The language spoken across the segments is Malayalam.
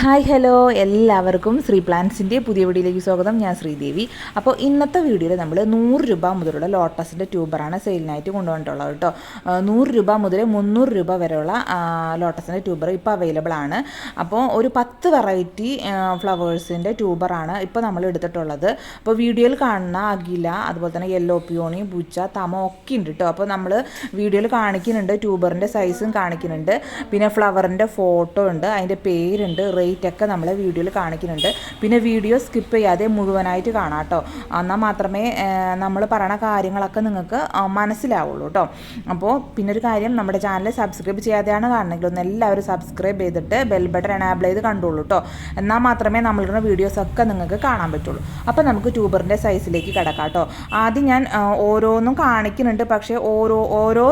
Hi hello. എല്ലാവർക്കും ശ്രീ പ്ലാൻസിന്റെ പുതിയ വീഡിയോയിലേക്ക് സ്വാഗതം. ഞാൻ ശ്രീദേവി അപ്പോൾ ഇന്നത്തെ വീഡിയോയിൽ നമ്മൾ നൂറ് രൂപ മുതലുള്ള ലോട്ടസിന്റെ ട്യൂബറാണ് സെയിലിനായിട്ട് കൊണ്ടുവന്നിട്ടുള്ളത് കേട്ടോ. നൂറ് രൂപ മുതൽ മുന്നൂറ് രൂപ വരെയുള്ള ലോട്ടസിന്റെ ട്യൂബർ ഇപ്പോൾ അവൈലബിൾ ആണ്. അപ്പോൾ ഒരു പത്ത് വെറൈറ്റി ഫ്ലവേഴ്സിന്റെ ട്യൂബറാണ് ഇപ്പോൾ നമ്മൾ എടുത്തിട്ടുള്ളത്. അപ്പോൾ വീഡിയോയിൽ കാണുന്ന അഖില അതുപോലെ തന്നെ യെല്ലോ പിയോണി പൂച്ച തമ ഒക്കെ ഉണ്ട് കേട്ടോ. അപ്പോൾ നമ്മൾ വീഡിയോയിൽ കാണിക്കുന്നുണ്ട് ട്യൂബറിന്റെ സൈസും കാണിക്കുന്നുണ്ട്. പിന്നെ ഫ്ലവറിന്റെ ഫോട്ടോ ഉണ്ട് അതിന്റെ പേരുണ്ട് ഒക്കെ നമ്മൾ വീഡിയോയിൽ കാണിക്കുന്നുണ്ട്. പിന്നെ വീഡിയോ സ്കിപ്പ് ചെയ്യാതെ മുഴുവനായിട്ട് കാണാം കേട്ടോ. എന്നാൽ മാത്രമേ നമ്മൾ പറയണ കാര്യങ്ങളൊക്കെ നിങ്ങൾക്ക് മനസ്സിലാവുള്ളൂ കേട്ടോ. അപ്പോൾ പിന്നെ ഒരു കാര്യം നമ്മുടെ ചാനൽ സബ്സ്ക്രൈബ് ചെയ്യാതെയാണ് കാണണമെങ്കിൽ ഒന്ന് എല്ലാവരും സബ്സ്ക്രൈബ് ചെയ്തിട്ട് ബെൽ ബട്ടൺ എനാബിൾ ചെയ്ത് കണ്ടോളൂ കേട്ടോ. എന്നാൽ മാത്രമേ നമ്മളുടെ വീഡിയോസൊക്കെ നിങ്ങൾക്ക് കാണാൻ പറ്റുള്ളൂ. അപ്പോൾ നമുക്ക് ട്യൂബറിന്റെ സൈസിലേക്ക് കിടക്കാം കേട്ടോ. ആദ്യം ഞാൻ ഓരോന്നും കാണിക്കുന്നുണ്ട്. പക്ഷേ ഓരോ ഓരോ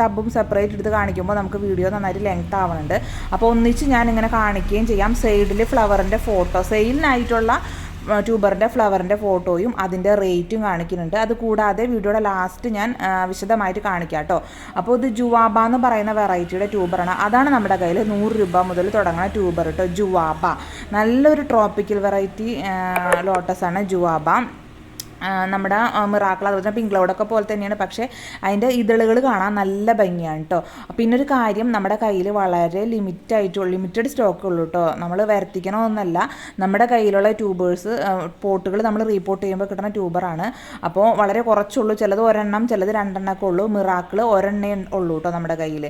ടബും സെപ്പറേറ്റ് എടുത്ത് കാണിക്കുമ്പോൾ നമുക്ക് വീഡിയോ നന്നായിട്ട് ലെങ്ത് ആവുന്നുണ്ട് അപ്പോൾ ഒന്നിച്ച് ഞാൻ ഇങ്ങനെ കാണിക്കുകയും ചെയ്യാം. സൈഡിൽ ഫ്ലവറിന്റെ ഫോട്ടോ സെയിലിനായിട്ടുള്ള ട്യൂബറിന്റെ ഫ്ലവറിന്റെ ഫോട്ടോയും അതിന്റെ റേറ്റും കാണിക്കുന്നുണ്ട്. അത് കൂടാതെ വീഡിയോയുടെ ലാസ്റ്റ് ഞാൻ വിശദമായിട്ട് കാണിക്കാം കേട്ടോ അപ്പോൾ ഇത് ജുവാബ എന്ന് പറയുന്ന വെറൈറ്റിയുടെ ട്യൂബറാണ് അതാണ് നമ്മുടെ കയ്യിൽ നൂറ് രൂപ മുതൽ തുടങ്ങുന്ന ട്യൂബർ കേട്ടോ ജുവാബ. നല്ലൊരു ട്രോപ്പിക്കൽ വെറൈറ്റി ലോട്ടസാണ് ജുവാബ. ആ, നമ്മുടെ മിറാക്കിൾ അതുപോലെ തന്നെ പിങ്ക്ലൗഡൊക്കെ പോലെ തന്നെയാണ്. പക്ഷേ അതിന്റെ ഇതളുകൾ കാണാൻ നല്ല ഭംഗിയാണ് കേട്ടോ പിന്നെ ഒരു കാര്യം നമ്മുടെ കയ്യിൽ വളരെ ലിമിറ്റ് ആയിട്ടുള്ള ലിമിറ്റഡ് സ്റ്റോക്ക് ഉള്ളൂ കേട്ടോ നമ്മൾ വരുത്തിക്കണമെന്നല്ല നമ്മുടെ കയ്യിലുള്ള ട്യൂബേഴ്സ് പോട്ടുകൾ നമ്മൾ റീപോർട്ട് ചെയ്യുമ്പോൾ കിട്ടുന്ന ട്യൂബറാണ് അപ്പോൾ വളരെ കുറച്ചുള്ളൂ. ചിലത് ഒരെണ്ണം ചിലത് രണ്ടെണ്ണമൊക്കെ ഉള്ളൂ. മിറാക്കിൾ ഒരെണ്ണേ ഉള്ളൂ കേട്ടോ നമ്മുടെ കയ്യിൽ.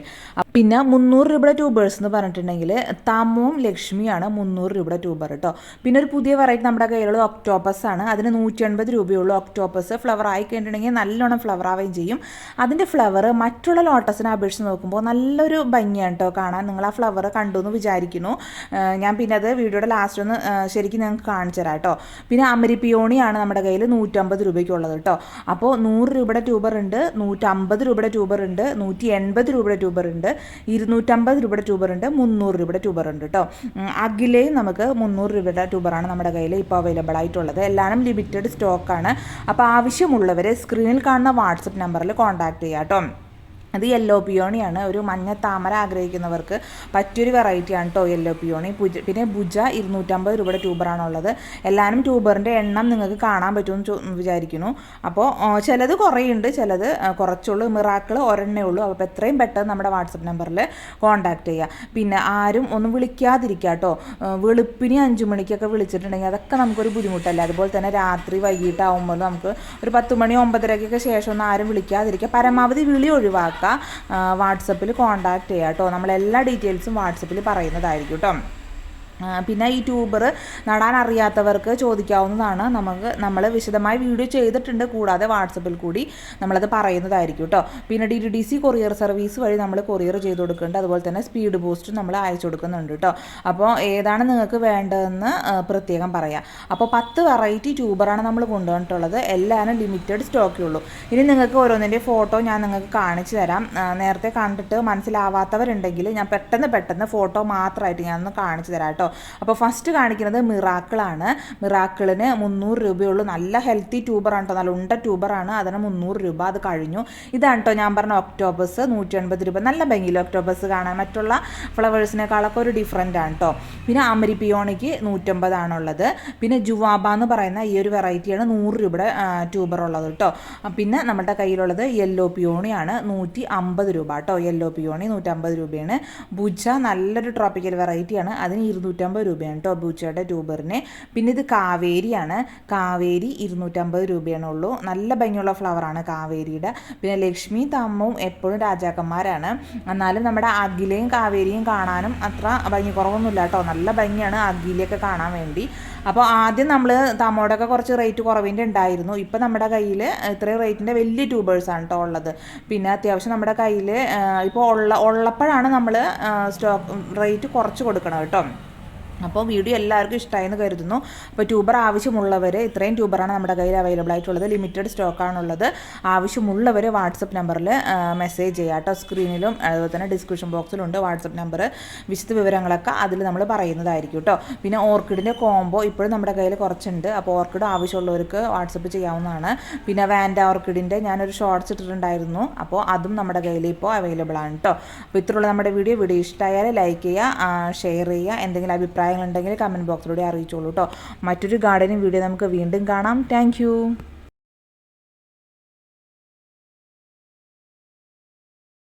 പിന്നെ മുന്നൂറ് രൂപയുടെ ട്യൂബേഴ്സ് എന്ന് പറഞ്ഞിട്ടുണ്ടെങ്കിൽ തമവും ലക്ഷ്മിയാണ് മുന്നൂറ് രൂപയുടെ ട്യൂബർ കേട്ടോ പിന്നെ ഒരു പുതിയ വെറൈറ്റി നമ്മുടെ കയ്യിലുള്ള ഒക്ടോപ്പസ് ആണ്. അതിന് നൂറ്റി എൺപത് രൂപയുള്ള ഒക്ടോപ്പസ് ഫ്ലവർ ആയി കഴിഞ്ഞിട്ടുണ്ടെങ്കിൽ നല്ലോണം ഫ്ലവർ ആവുകയും ചെയ്യും. അതിന്റെ ഫ്ലവർ മറ്റുള്ള ലോട്ടസിനെ അപേക്ഷിച്ച് നോക്കുമ്പോൾ നല്ലൊരു ഭംഗിയാണ് കേട്ടോ കാണാൻ. നിങ്ങൾ ആ ഫ്ലവർ കണ്ടു എന്ന് വിചാരിക്കുന്നു. ഞാൻ പിന്നെ അത് വീഡിയോയുടെ ലാസ്റ്റ് ഒന്ന് ശരിക്കും നിങ്ങൾക്ക് കാണിച്ചു തരാം കേട്ടോ പിന്നെ അമരിപ്പിയോണിയാണ് നമ്മുടെ കയ്യിൽ നൂറ്റമ്പത് രൂപയ്ക്കുള്ളത് കേട്ടോ അപ്പോൾ നൂറ് രൂപയുടെ ട്യൂബർ ഉണ്ട് നൂറ്റമ്പത് രൂപയുടെ ട്യൂബർ ഉണ്ട് നൂറ്റി എൺപത് രൂപയുടെ ട്യൂബർ ഉണ്ട്. ഇരുന്നൂറ്റമ്പത് രൂപയുടെ ട്യൂബറുണ്ട് മുന്നൂറ് രൂപയുടെ ട്യൂബറുണ്ട് കേട്ടോ അഖിലയും നമുക്ക് മുന്നൂറ് രൂപയുടെ ട്യൂബറാണ് നമ്മുടെ കയ്യിൽ ഇപ്പോൾ അവൈലബിൾ ആയിട്ടുള്ളത്. എല്ലാവരും ലിമിറ്റഡ് സ്റ്റോക്കാണ് അപ്പോൾ ആവശ്യമുള്ളവരെ സ്ക്രീനിൽ കാണുന്ന വാട്സപ്പ് നമ്പറിൽ കോൺടാക്ട് ചെയ്യാം കേട്ടോ അത് യെല്ലോ പിയോണിയാണ് ഒരു മഞ്ഞ താമര ആഗ്രഹിക്കുന്നവർക്ക് പറ്റിയൊരു വെറൈറ്റിയാണ് കേട്ടോ യെല്ലോ പിയോണി പുജ പിന്നെ ഭുജ ഇരുന്നൂറ്റമ്പത് രൂപയുടെ ട്യൂബറാണുള്ളത് എല്ലാവരും ട്യൂബറിന്റെ എണ്ണം നിങ്ങൾക്ക് കാണാൻ പറ്റുമെന്ന് വിചാരിക്കുന്നു. അപ്പോൾ ചിലത് കുറേയുണ്ട്. ചിലത് കുറച്ചുള്ളൂ. മിറാക്കിൾ ഒരെണ്ണേ ഉള്ളൂ. അപ്പോൾ എത്രയും പെട്ടെന്ന് നമ്മുടെ വാട്സപ്പ് നമ്പറിൽ കോൺടാക്ട് ചെയ്യുക പിന്നെ ആരും ഒന്നും വിളിക്കാതിരിക്കുക കേട്ടോ വെളുപ്പിനി അഞ്ച് മണിക്കൊക്കെ വിളിച്ചിട്ടുണ്ടെങ്കിൽ അതൊക്കെ നമുക്കൊരു ബുദ്ധിമുട്ടല്ല? അതുപോലെ തന്നെ രാത്രി വൈകിട്ടാവുമ്പോൾ നമുക്ക് ഒരു പത്ത് മണി ഒമ്പതരക്കൊക്കെ ശേഷം ഒന്നും ആരും വിളിക്കാതിരിക്കുക പരമാവധി വിളി ഒഴിവാക്കുക. വാട്സപ്പിൽ കോൺടാക്റ്റ് ചെയ്യാം കേട്ടോ നമ്മളെല്ലാ ഡീറ്റെയിൽസും വാട്സപ്പിൽ പറയുന്നതായിരിക്കും കേട്ടോ പിന്നെ ഈ ട്യൂബർ നടാൻ അറിയാത്തവർക്ക് ചോദിക്കാവുന്നതാണ്. നമുക്ക് നമ്മൾ വിശദമായി വീഡിയോ ചെയ്തിട്ടുണ്ട്. കൂടാതെ വാട്സപ്പിൽ കൂടി നമ്മളത് പറയുന്നതായിരിക്കും കേട്ടോ പിന്നെ D D C courier service വഴി നമ്മൾ കൊറിയർ ചെയ്ത് കൊടുക്കുന്നുണ്ട്. അതുപോലെ തന്നെ സ്പീഡ് ബൂസ്റ്റ് നമ്മൾ അയച്ചു കൊടുക്കുന്നുണ്ട് കേട്ടോ അപ്പോൾ ഏതാണ് നിങ്ങൾക്ക് വേണ്ടതെന്ന് പ്രത്യേകം പറയാം. അപ്പോൾ പത്ത് വെറൈറ്റി ട്യൂബറാണ് നമ്മൾ കൊണ്ടുവന്നിട്ടുള്ളത്. എല്ലാവരും ലിമിറ്റഡ് സ്റ്റോക്കേ ഉള്ളൂ. ഇനി നിങ്ങൾക്ക് ഓരോന്നിന്റെ ഫോട്ടോ ഞാൻ നിങ്ങൾക്ക് കാണിച്ചു തരാം. നേരത്തെ കണ്ടിട്ട് മനസ്സിലാവാത്തവരുണ്ടെങ്കിൽ ഞാൻ പെട്ടെന്ന് പെട്ടെന്ന് ഫോട്ടോ മാത്രമായിട്ട് ഞാനൊന്ന് കാണിച്ചു തരാം കേട്ടോ അപ്പോൾ ഫസ്റ്റ് കാണിക്കുന്നത് മിറാക്കിളാണ്. മിറാക്കിളിന് മുന്നൂറ് രൂപയുള്ളൂ. നല്ല ഹെൽത്തി ട്യൂബറാണ് കേട്ടോ നല്ല ഉണ്ട ട്യൂബറാണ് അതിന് മുന്നൂറ് രൂപ അത് കഴിഞ്ഞു. ഇതാണ് കേട്ടോ ഞാൻ പറഞ്ഞ ഒക്ടോബസ് നൂറ്റി എൺപത് രൂപ. നല്ല ഭംഗിയിൽ ഒക്ടോബസ് കാണാൻ മറ്റുള്ള ഫ്ലവേഴ്സിനേക്കാളൊക്കെ ഒരു ഡിഫറെന്റ് ആണ് കേട്ടോ പിന്നെ അമരി പിയോണിക്ക് നൂറ്റമ്പതാണുള്ളത് പിന്നെ ജുവാബ എന്ന് പറയുന്ന ഈ ഒരു വെറൈറ്റിയാണ് നൂറ് രൂപയുടെ ട്യൂബർ ഉള്ളത് കേട്ടോ പിന്നെ നമ്മുടെ കയ്യിലുള്ളത് യെല്ലോ പിയോണിയാണ് നൂറ്റി അമ്പത് രൂപ കേട്ടോ യെല്ലോ പിയോണി നൂറ്റമ്പത് രൂപയാണ്. ബുജ നല്ലൊരു ട്രോപ്പിക്കൽ വെറൈറ്റിയാണ് അതിന് ഇരുന്നൂറ്റമ്പത് രൂപയാണ് കേട്ടോ ബൂച്ചയുടെ ട്യൂബറിന്. പിന്നെ ഇത് കാവേരിയാണ്. കാവേരി ഇരുന്നൂറ്റമ്പത് രൂപയാണ് ഉള്ളൂ. നല്ല ഭംഗിയുള്ള ഫ്ലവറാണ് കാവേരിയുടെ. പിന്നെ ലക്ഷ്മി തമ്മും എപ്പോഴും രാജാക്കന്മാരാണ്. എന്നാലും നമ്മുടെ അഖിലയും കാവേരിയും കാണാനും അത്ര ഭംഗി കുറവൊന്നുമില്ല കേട്ടോ. നല്ല ഭംഗിയാണ് അഖിലയൊക്കെ കാണാൻ വേണ്ടി. അപ്പോൾ ആദ്യം നമ്മൾ തമ്മോടൊക്കെ കുറച്ച് റേറ്റ് കുറവിന്റെ ഉണ്ടായിരുന്നു. ഇപ്പോൾ നമ്മുടെ കയ്യിൽ ഇത്രയും റേറ്റിന്റെ വലിയ ട്യൂബേഴ്സാണ് കേട്ടോ ഉള്ളത്. പിന്നെ അത്യാവശ്യം നമ്മുടെ കയ്യിൽ ഇപ്പോൾ ഉള്ള ഉള്ളപ്പോഴാണ് നമ്മൾ സ്റ്റോക്ക് റേറ്റ് കുറച്ച് കൊടുക്കണം കേട്ടോ. അപ്പോൾ വീഡിയോ എല്ലാവർക്കും ഇഷ്ടമായെന്ന് കരുതുന്നു. അപ്പോൾ ട്യൂബർ ആവശ്യമുള്ളവർ ഇത്രയും ട്യൂബറാണ് നമ്മുടെ കയ്യിൽ അവൈലബിൾ ആയിട്ടുള്ളത്. ലിമിറ്റഡ് സ്റ്റോക്കാണുള്ളത് ആവശ്യമുള്ളവർ വാട്സപ്പ് നമ്പറിൽ മെസ്സേജ് ചെയ്യുക. കേട്ടോ സ്ക്രീനിലും അതുപോലെ തന്നെ ഡിസ്ക്രിപ്ഷൻ ബോക്സിലും ഉണ്ട് വാട്സപ്പ് നമ്പർ. വിശദ വിവരങ്ങളൊക്കെ അതിൽ നമ്മൾ പറയുന്നതായിരിക്കും കേട്ടോ. പിന്നെ ഓർക്കിഡിന്റെ കോംബോ ഇപ്പോഴും നമ്മുടെ കയ്യിൽ കുറച്ചുണ്ട്. അപ്പോൾ ഓർക്കിഡ് ആവശ്യമുള്ളവർക്ക് വാട്സപ്പ് ചെയ്യാവുന്നതാണ്. പിന്നെ വാൻഡ ഓർക്കിഡിന്റെ ഞാനൊരു ഷോർട്സ് ഇട്ടിട്ടുണ്ടായിരുന്നു. അപ്പോൾ അതും നമ്മുടെ കയ്യിൽ ഇപ്പോൾ അവൈലബിൾ ആണ് കേട്ടോ. അപ്പോൾ ഇത്രയുള്ള നമ്മുടെ വീഡിയോ. വീഡിയോ ഇഷ്ടമായാൽ ലൈക്ക് ചെയ്യുക ഷെയർ ചെയ്യുക. എന്തെങ്കിലും അഭിപ്രായം അഭിപ്രായങ്ങളുണ്ടെങ്കിൽ കമന്റ് ബോക്സിലൂടെ അറിയിച്ചോളൂ കേട്ടോ മറ്റൊരു ഗാർഡനിങ് വീഡിയോ നമുക്ക് വീണ്ടും കാണാം. താങ്ക്